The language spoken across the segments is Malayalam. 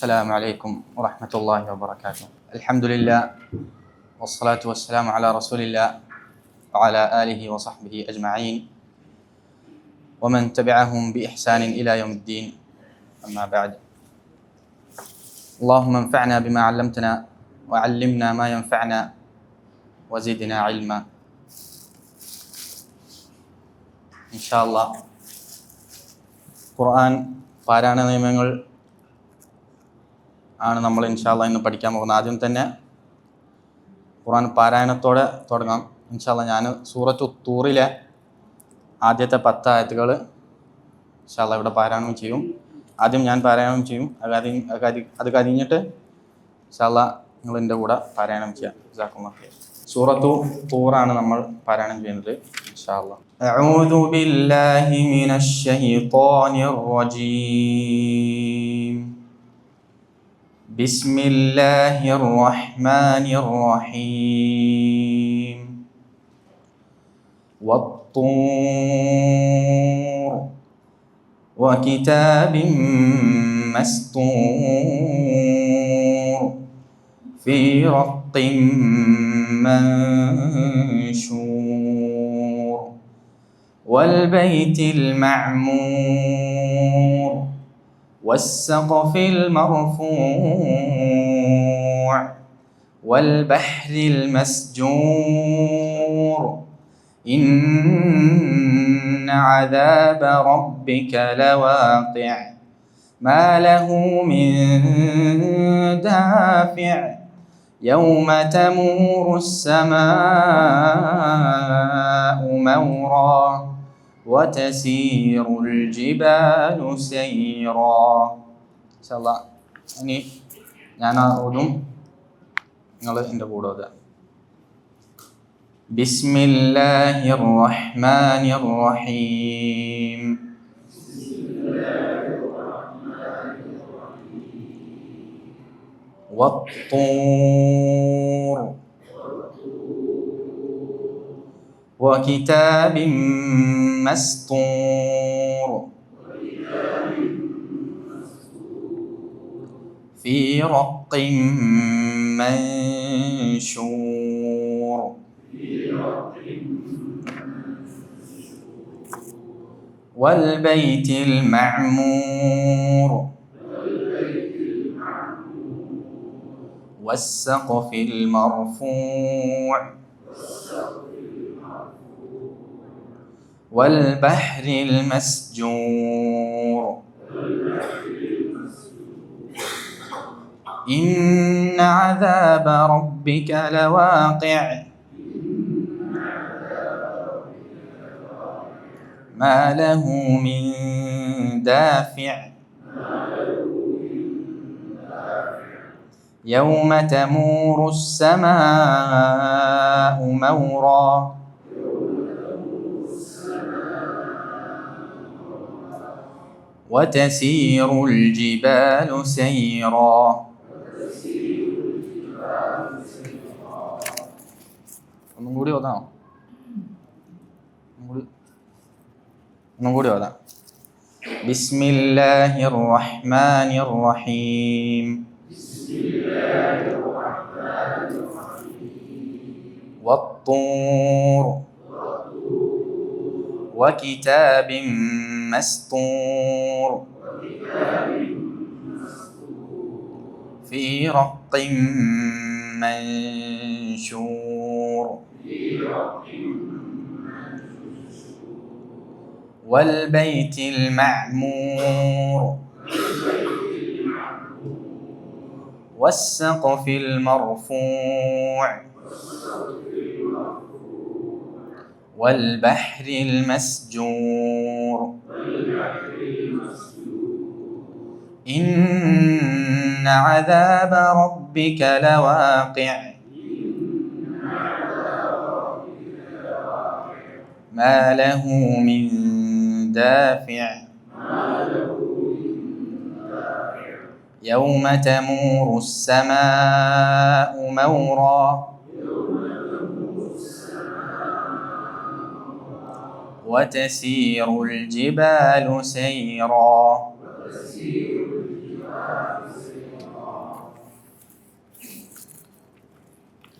السلام عليكم ورحمة الله وبركاته الحمد لله والصلاة والسلام على رسول الله وعلى آله وصحبه أجمعين ومن تبعهم بإحسان إلى يوم الدين أما بعد اللهم انفعنا بما علمتنا وعلمنا ما ينفعنا وزدنا علما إن شاء الله ഖുർആൻ പാരായണ നിയമങ്ങൾ ആണ് നമ്മൾ ഇൻഷാല്ല ഇന്ന് പഠിക്കാൻ പോകുന്നത് ആദ്യം തന്നെ ഖുർആൻ പാരായണത്തോടെ തുടങ്ങാം ഇൻഷാല്ല ഞാൻ സൂറത്ത് തൂറിലെ ആദ്യത്തെ പത്ത് ആയത്തുകൾ ഇൻഷാല്ല ഇവിടെ പാരായണം ചെയ്യും ആദ്യം ഞാൻ പാരായണം ചെയ്യും അത് കഴിഞ്ഞ് അത് കഴിഞ്ഞ് അത് കഴിഞ്ഞിട്ട് ഇൻഷാല്ല നിങ്ങൾ എൻ്റെ കൂടെ പാരായണം ചെയ്യാം ജസാക്കുള്ള സൂറത്തു തൂറാണ് നമ്മൾ പാരായണം ചെയ്യുന്നത് ഇൻഷാല്ല أعوذ بالله من الشيطان الرجيم بسم الله الرحمن الرحيم. والطور وكتاب مسطور في رق منشور. والبيت المعمور والسقف المرفوع والبحر المسجور. إن عذاب ربك لواقع. ما له من دافع. يوم تمور السماء مورا. وتسير الجبال سيرا إن شاء الله ഇനി ഞാൻ ഓതും നിങ്ങൾ എൻ്റെ കൂടെ ഓതുക بسم الله الرحمن الرحيم والطور وكتاب مسطور. في رق منشور. والبيت المعمور. والسقف المرفوع. والبحر المسجور. إن عذاب ربك لواقع. ما له من دافع. يوم تمور السماء مورا. وتسير الجبال سيرا ഒന്നും കൂടി ഓതാണോ ഒന്നും കൂടി ഒന്നും കൂടി ഓതാം ബിസ്മില്ലാഹി റഹ്മാനി റഹീം والطور وكتاب مسطور. في رق منشور. والبيت المعمور. والسقف المرفوع. والبحر المسجور. إن عذاب ربك لواقع. ما له من دافع. يوم تمور السماء مورا. وتسير الجبال سيرا.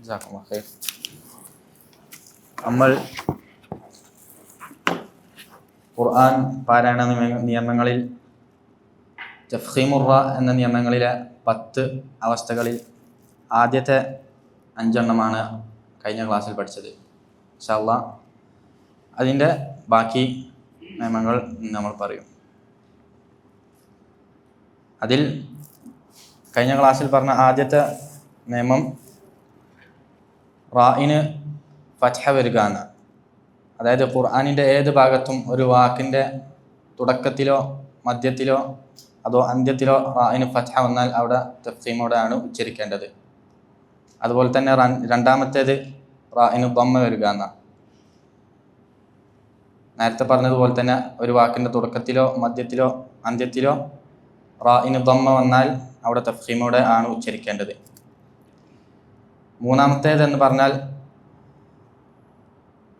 جزاكم الله خير. നമ്മൾ ഖുർആൻ പാരായണ നിയമങ്ങളിൽ ജഫ്ഹിമുറ എന്ന നിയമങ്ങളിലെ പത്ത് അവസ്ഥകളിൽ ആദ്യത്തെ അഞ്ചെണ്ണമാണ് കഴിഞ്ഞ ക്ലാസ്സിൽ പഠിച്ചത്. ഇൻഷാല്ലാ അതിന്റെ ബാക്കി നിയമങ്ങൾ നമ്മൾ പറയും. അതിൽ കഴിഞ്ഞ ക്ലാസ്സിൽ പറഞ്ഞ ആദ്യത്തെ നിയമം റായിന് ഫത്ഹ വരിക അതായത് ഖുർആാനിന്റെ ഏത് ഭാഗത്തും ഒരു വാക്കിന്റെ തുടക്കത്തിലോ മധ്യത്തിലോ അതോ അന്ത്യത്തിലോ റായിന് ഫത്ഹ വന്നാൽ അവിടെ തഫ്സീമോടെയാണ് ഉച്ചരിക്കേണ്ടത്. അതുപോലെ തന്നെ രണ്ടാമത്തേത് റായിന് ബൊമ്മ വരിക എന്ന നേരത്തെ പറഞ്ഞതുപോലെ തന്നെ ഒരു വാക്കിന്റെ തുടക്കത്തിലോ മധ്യത്തിലോ അന്ത്യത്തിലോ റാഇന് ദമ്മ വന്നാൽ അവിടെ തഫീമോടെ ആണ് ഉച്ചരിക്കേണ്ടത്. മൂന്നാമത്തേത് എന്ന് പറഞ്ഞാൽ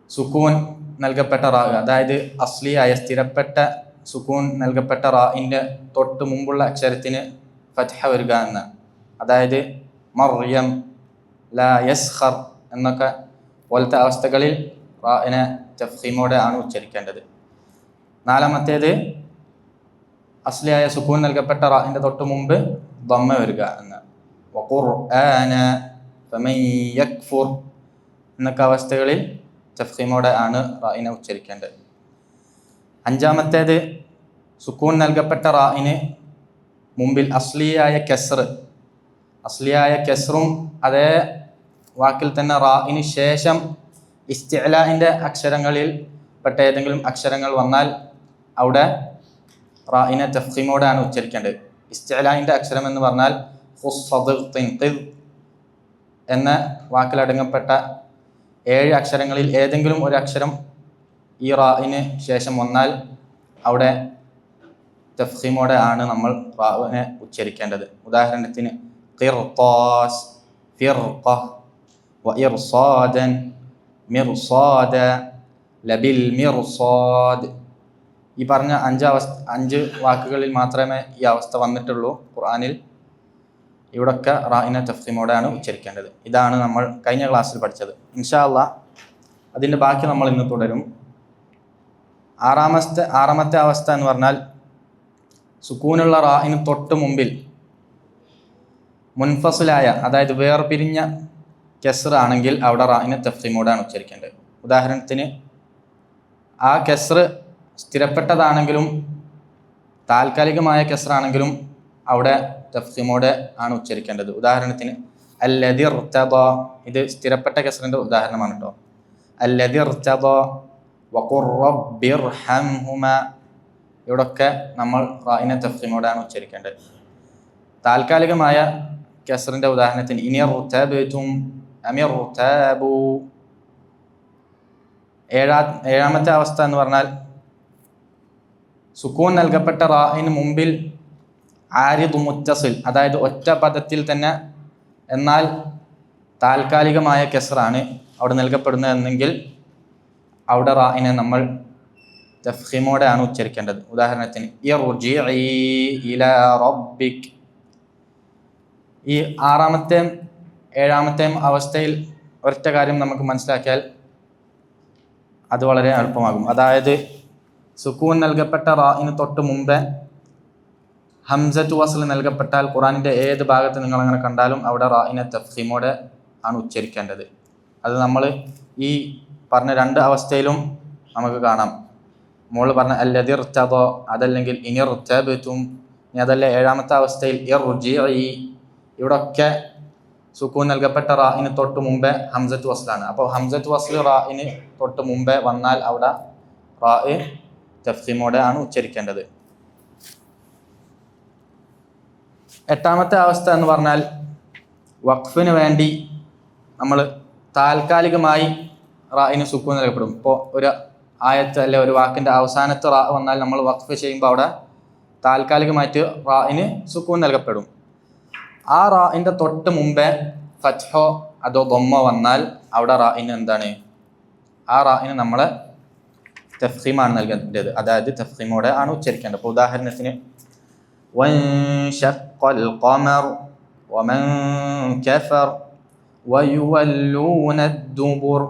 സുക്കൂൻ നൽകപ്പെട്ട റാ അതായത് അസ്ലിയായ സ്ഥിരപ്പെട്ട സുക്കൂൻ നൽകപ്പെട്ട റായിന്റെ തൊട്ട് മുമ്പുള്ള അക്ഷരത്തിന് ഫത്ഹ വരിക എന്ന്. അതായത് മറിയം ലാ യസ്ഹർ എന്നൊക്കെ പോലത്തെ അവസ്ഥകളിൽ റായിനെ തഫീമോടെ ആണ് ഉച്ചരിക്കേണ്ടത്. നാലാമത്തേത് അസ്ലിയായ സുക്കൂൻ നൽകപ്പെട്ട റാഹിന്റെ തൊട്ട് മുമ്പ് ദമ്മ വരിക എന്ന്. എന്നൊക്കെ അവസ്ഥകളിൽ തഫീമോടെ ആണ് റാഹിനെ ഉച്ചരിക്കേണ്ടത്. അഞ്ചാമത്തേത് സുക്കൂൻ നൽകപ്പെട്ട റാഹിന് മുമ്പിൽ അസ്ലിയായ കെസർ അസ്ലിയായ കെസറും അതേ വാക്കിൽ തന്നെ റാഹിന് ശേഷം ഇസ്തിഅലാന്റെ അക്ഷരങ്ങളിൽ പെട്ട ഏതെങ്കിലും അക്ഷരങ്ങൾ വന്നാൽ അവിടെ റായിനെ തഫീമോടെയാണ് ഉച്ചരിക്കേണ്ടത്. ഇസ്തിഅലാഹിന്റെ അക്ഷരം എന്ന് പറഞ്ഞാൽ എന്ന വാക്കിലടങ്ങപ്പെട്ട ഏഴ് അക്ഷരങ്ങളിൽ ഏതെങ്കിലും ഒരു അക്ഷരം ഈ റായിന് ശേഷം വന്നാൽ അവിടെ തഫീമോടെ ആണ് നമ്മൾ റാവിനെ ഉച്ചരിക്കേണ്ടത്. ഉദാഹരണത്തിന് ഖിർത്താസ് ഫിർഖ വഇർസാദൻ മിർസാദ ലബിൽ മിർസാദ്. ഈ പറഞ്ഞ അഞ്ച് അഞ്ച് വാക്കുകളിൽ മാത്രമേ ഈ അവസ്ഥ വന്നിട്ടുള്ളൂ ഖുർആാനിൽ. ഇവിടൊക്കെ റാഹിന തഫ്സീമോടാണ് ഉച്ചരിക്കേണ്ടത്. ഇതാണ് നമ്മൾ കഴിഞ്ഞ ക്ലാസ്സിൽ പഠിച്ചത്. ഇൻഷാ അതിന്റെ ബാക്കി നമ്മൾ ഇന്ന് തുടരും. ആറാമത്തെ ആറാമത്തെ അവസ്ഥ എന്ന് പറഞ്ഞാൽ സുക്കൂനുള്ള റാഹിന് തൊട്ട് മുമ്പിൽ മുൻഫസിലായ അതായത് വേർപിരിഞ്ഞ കെസർ ആണെങ്കിൽ അവിടെ റാഹിനെ തഫീമോടാണ് ഉച്ചരിക്കേണ്ടത്. ഉദാഹരണത്തിന് ആ കെസർ സ്ഥിരപ്പെട്ടതാണെങ്കിലും താൽക്കാലികമായ കെസറാണെങ്കിലും അവിടെ തഫീമോടെ ആണ് ഉച്ചരിക്കേണ്ടത്. ഉദാഹരണത്തിന് അല്ലദിർ ഇത് സ്ഥിരപ്പെട്ട കെസറിന്റെ ഉദാഹരണമാണ് കേട്ടോ അല്ലദിർ വഖുറബിർഹംഹുമ ഇവിടൊക്കെ നമ്മൾ റായിനെ തഫ്സീമോടാണ് ഉച്ചരിക്കേണ്ടത്. താൽക്കാലികമായ കെസറിന്റെ ഉദാഹരണത്തിന് ഇനിയർ ഇനിർത്തബും അമിർതബു ഏഴാ ഏഴാമത്തെ അവസ്ഥ എന്ന് പറഞ്ഞാൽ സുക്കൂൻ നൽകപ്പെട്ട റാഹിന് മുമ്പിൽ ആരിദ് മുത്തസിൽ അതായത് ഒറ്റ പദത്തിൽ തന്നെ എന്നാൽ താൽക്കാലികമായ കെസറാണ് അവിടെ നൽകപ്പെടുന്നതെന്നെങ്കിൽ അവിടെ റാഹിനെ നമ്മൾ തഫീമോടെ ആണ് ഉച്ചരിക്കേണ്ടത്. ഉദാഹരണത്തിന് ഇലാ റബ്ബിക്. ഈ ആറാമത്തെയും ഏഴാമത്തെയും അവസ്ഥയിൽ ഒരൊറ്റ കാര്യം നമുക്ക് മനസ്സിലാക്കിയാൽ അത് വളരെ എളുപ്പമാകും. അതായത് സുക്കൂൻ നൽകപ്പെട്ട റാഇന് തൊട്ട് മുമ്പേ ഹംസത്ത് വസൽ നൽകപ്പെട്ടാൽ ഖുറാനിന്റെ ഏത് ഭാഗത്ത് നിങ്ങൾ അങ്ങനെ കണ്ടാലും അവിടെ റാഇനെ തഫീമോടെ ആണ് ഉച്ചരിക്കേണ്ടത്. അത് നമ്മൾ ഈ പറഞ്ഞ രണ്ട് അവസ്ഥയിലും നമുക്ക് കാണാം. മോൾ പറഞ്ഞ അല്ലതിർ ചതോ അതല്ലെങ്കിൽ ഇനിർ ചബത്തും ഇനി അതല്ല ഏഴാമത്തെ അവസ്ഥയിൽ ഇർ ഇവിടൊക്കെ സുക്കൂൻ നൽകപ്പെട്ട റാഹിന് തൊട്ട് മുമ്പേ ഹംസത്ത് വസ്ലാണ്. അപ്പോൾ ഹംസത്ത് വസ്ൽ റാഹിന് തൊട്ട് മുമ്പേ വന്നാൽ അവിടെ റായ് തഫ്സീമോടെ ആണ് ഉച്ചരിക്കേണ്ടത്. എട്ടാമത്തെ അവസ്ഥ എന്ന് പറഞ്ഞാൽ വഖഫിന് വേണ്ടി നമ്മൾ താൽക്കാലികമായി റായിന് സുക്കൂൻ നൽകപ്പെടും. ഇപ്പോൾ ഒരു ആയത്ത് അല്ലെ ഒരു വാക്കിന്റെ അവസാനത്ത് റാ വന്നാൽ നമ്മൾ വഖഫ് ചെയ്യുമ്പോൾ അവിടെ താൽക്കാലികമായിട്ട് റായിന് സുക്കൂൻ നൽകപ്പെടും. ആ റായിൻ്റെ തൊട്ട് മുമ്പേ ഫത്ഹോ അതോ ബൊമ്മ വന്നാൽ അവിടെ റായിന് എന്താണ് ആ റായിന് നമ്മൾ തഫീമാണ് നൽകേണ്ടത് അതായത് തഫീമോടെ ആണ് ഉച്ചരിക്കേണ്ടത് അപ്പോൾ ഉദാഹരണത്തിന് وانشق القمر ومن كفر വയുവല്ലൂന ദുബുർ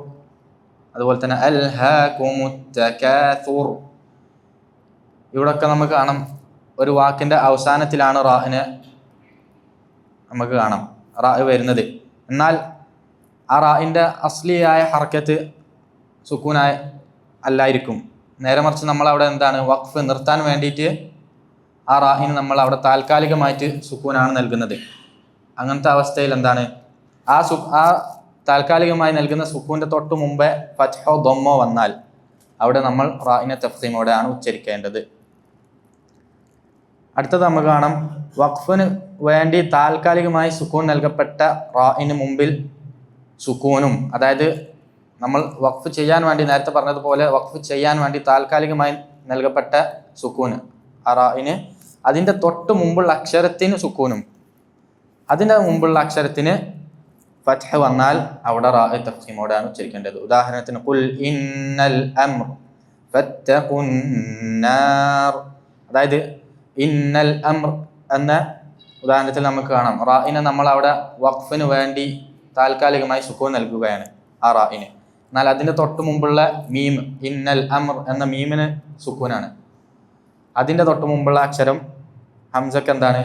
അതുപോലെ തന്നെ അൽഹാകുമുത്തകാസുർ ഇവിടൊക്കെ നമുക്ക് കാണാം ഒരു വാക്കിൻ്റെ അവസാനത്തിലാണ് റാഹിനെ നമുക്ക് കാണാം. റാ വരുന്നത്. എന്നാൽ ആ റായിന്റെ അസ്ലിയായ ഹർക്കത്ത് സുക്കൂനായ അല്ലായിരിക്കും. നേരെ മറിച്ച് നമ്മൾ അവിടെ എന്താണ്? വഖഫ് നിർത്താൻ വേണ്ടിയിട്ട് ആ റാഹിന് നമ്മൾ അവിടെ താൽക്കാലികമായിട്ട് സുക്കൂനാണ് നൽകുന്നത്. അങ്ങനത്തെ അവസ്ഥയിൽ എന്താണ്? ആ സു ആ താൽക്കാലികമായി നൽകുന്ന സുക്കൂന്റെ തൊട്ട് മുമ്പേ ഫത്ഹോ ദൊമ്മോ വന്നാൽ അവിടെ നമ്മൾ റാഹിനെ തഫ്സീമോടെയാണ് ഉച്ചരിക്കേണ്ടത്. അടുത്തത് നമുക്ക് കാണാം. വഖഫിന് വേണ്ടി താൽക്കാലികമായി സുക്കൂൻ നൽകപ്പെട്ട റായിന് മുമ്പിൽ സുക്കൂനും. അതായത് നമ്മൾ വഖഫ് ചെയ്യാൻ വേണ്ടി നേരത്തെ പറഞ്ഞതുപോലെ വഖഫ് ചെയ്യാൻ വേണ്ടി താൽക്കാലികമായി നൽകപ്പെട്ട സുക്കൂന് ആ റായിന് അതിന്റെ തൊട്ട് മുമ്പുള്ള അക്ഷരത്തിന് സുക്കൂനും. അതിന്റെ മുമ്പുള്ള അക്ഷരത്തിന് ഫത്ഹ വന്നാൽ അവിടെ റാ തഫ്സീമോടാണ് ഉച്ചരിക്കേണ്ടത്. ഉദാഹരണത്തിന് കുൽ ഇന്നൽ അതായത് ഇന്നൽ അംർ എന്ന ഉദാഹരണത്തിൽ നമുക്ക് കാണാം. റായിനെ നമ്മൾ അവിടെ വഖഫിന് വേണ്ടി താൽക്കാലികമായി സുക്കൂൻ നൽകുകയാണ് ആ റായിന് എന്നാൽ അതിന്റെ തൊട്ട് മുമ്പുള്ള മീം ഇന്നൽ അമർ എന്ന മീമിന് സുക്കൂനാണ്. അതിന്റെ തൊട്ട് മുമ്പുള്ള അക്ഷരം ഹംസക്ക് എന്താണ്?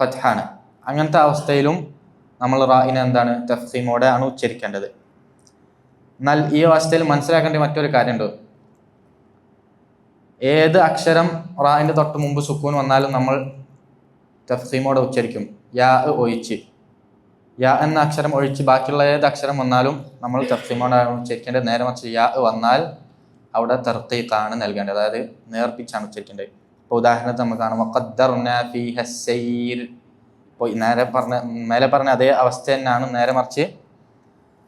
ഫത്ഹാണ്. അങ്ങനത്തെ അവസ്ഥയിലും നമ്മൾ റായിനെ എന്താണ്? തഫ്സീമോടെ ആണ് ഉച്ചരിക്കേണ്ടത്. എന്നാൽ ഈ അവസ്ഥയിൽ മനസ്സിലാക്കേണ്ട മറ്റൊരു കാര്യമുണ്ട്. ഏത് അക്ഷരം റായിന്റെ തൊട്ട് മുമ്പ് സുക്കൂൻ വന്നാലും നമ്മൾ തഫ്സീമോടെ ഉച്ചരിക്കും. യാ ഒഴിച്ച്. യാ എന്ന അക്ഷരം ഒഴിച്ച് ബാക്കിയുള്ള ഏത് അക്ഷരം വന്നാലും നമ്മൾ തഫ്സീമോടെ ഉച്ചരിക്കേണ്ടത് നേരെ മറിച്ച് യാ വന്നാൽ അവിടെ തെർത്തേക്കാണ് നൽകേണ്ടത്. അതായത് നേർപ്പിച്ചാണ് ഉച്ചരിക്കേണ്ടത്. ഇപ്പോൾ ഉദാഹരണത്തിന് നമുക്ക് കാണാം. വഖദ്ദർനാ ഫീഹ സൈർ. ഇപ്പോൾ നേരെ പറഞ്ഞ മേലെ പറഞ്ഞ അതേ അവസ്ഥ തന്നെയാണ് നേരെ മറിച്ച്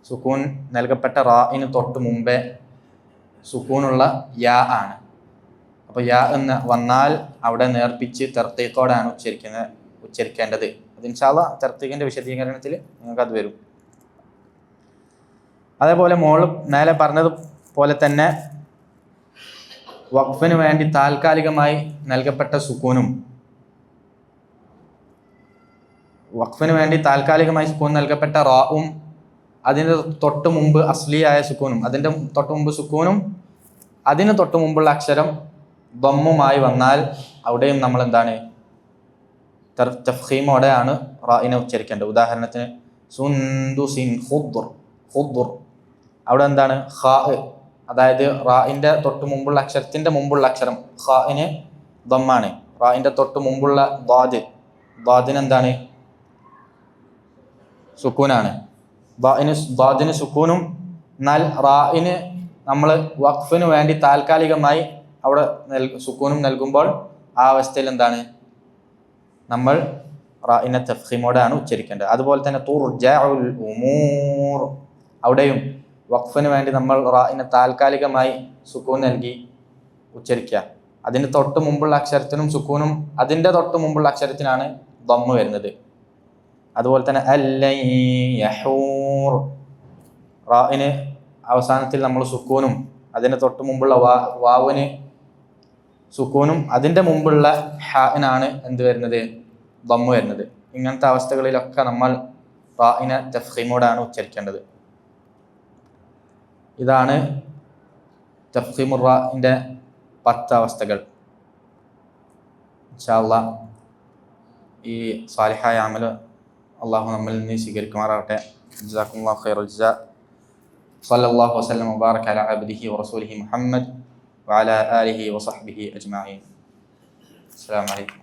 സുക്കൂൻ നൽകപ്പെട്ട റായിന് തൊട്ട് മുമ്പേ സുക്കൂണുള്ള യാ ആണ്. അപ്പോൾ യാ എന്ന് വന്നാൽ അവിടെ നേർപ്പിച്ച് തെർത്തീക്കോടാണ് ഉച്ചരിക്കുന്നത് ഉച്ചരിക്കേണ്ടത്. അത് ഇൻഷാല്ല തെർത്തീക്കിന്റെ വിശദീകരണത്തിൽ നിങ്ങൾക്ക് അത് വരും. അതേപോലെ മോൾ നേരെ പറഞ്ഞത് പോലെ തന്നെ വഖഫിന് വേണ്ടി താൽക്കാലികമായി നൽകപ്പെട്ട സുക്കൂനും വഖഫിന് വേണ്ടി താൽക്കാലികമായി സുക്കൂൻ നൽകപ്പെട്ട റാവും അതിന്റെ തൊട്ട് മുമ്പ് അസ്ലിയായ സുക്കൂനും അതിന്റെ തൊട്ട് മുമ്പ് സുക്കൂനും അതിന് തൊട്ട് മുമ്പുള്ള അക്ഷരം ബമ്മുമായി വന്നാൽ അവിടെയും നമ്മൾ എന്താണ് തഫീമോടെയാണ് റായിനെ ഉച്ചരിക്കേണ്ടത്. ഉദാഹരണത്തിന് സുന്ദുസിൻ ഹുദ്ദുർ ഹുദ്ദുർ അവിടെ എന്താണ്? ഖാ അതായത് റായിന്റെ തൊട്ട് മുമ്പുള്ള അക്ഷരത്തിന്റെ മുമ്പുള്ള അക്ഷരം ഖാഇന് ദമ്മാണ്. റായിന്റെ തൊട്ട് മുമ്പുള്ള ദ്വാദ് ദ്വാദിന് എന്താണ്? സുക്കൂനാണ്. ദ്വാദിന് ദ്വാദിന് സുക്കൂനും എന്നാൽ റായിന് നമ്മൾ വഖഫിന് വേണ്ടി താൽക്കാലികമായി അവിടെ നൽ സുക്കൂനും നൽകുമ്പോൾ ആ അവസ്ഥയിൽ എന്താണ്? നമ്മൾ റായിനെ തഫീമോടാണ് ഉച്ചരിക്കേണ്ടത്. അതുപോലെ തന്നെ തുർജഉൽ ഉമൂർ. അവിടെയും വഖഫിന് വേണ്ടി നമ്മൾ റായിനെ താൽക്കാലികമായി സുക്കൂൻ നൽകി ഉച്ചരിക്കുക. അതിന് തൊട്ട് മുമ്പുള്ള അക്ഷരത്തിനും സുക്കൂനും അതിന്റെ തൊട്ട് മുമ്പുള്ള അക്ഷരത്തിനാണ് ദമ്മ് വരുന്നത്. അതുപോലെ തന്നെ അല്ലൈ യഹൂർ റായിന് അവസാനത്തിൽ നമ്മൾ സുക്കൂനും അതിന് തൊട്ട് മുമ്പുള്ള വാ വാവിന് സുക്കൂനും അതിൻ്റെ മുമ്പുള്ള ഹാനാണ് എന്ത് വരുന്നത് ദമ്മ് വരുന്നത് ഇങ്ങനത്തെ അവസ്ഥകളിലൊക്കെ നമ്മൾ റായിനെ തഫ്ഹീമോടാണ് ഉച്ചരിക്കേണ്ടത് ഇതാണ് തഫ്ഹീമുറാൻ്റെ പത്ത് അവസ്ഥകൾ ഇൻഷാല്ല ഈ സാലിഹായ അമൽ അള്ളാഹു നമ്മിൽ നിന്ന് സ്വീകരിക്കുമാറാകട്ടെ ജസാക്കുല്ലാഹു ഖൈറുൽ ജസാ صلى الله وسلم وبارك على عبده ورسوله محمد وعلى آله وصحبه أجمعين. السلام عليكم.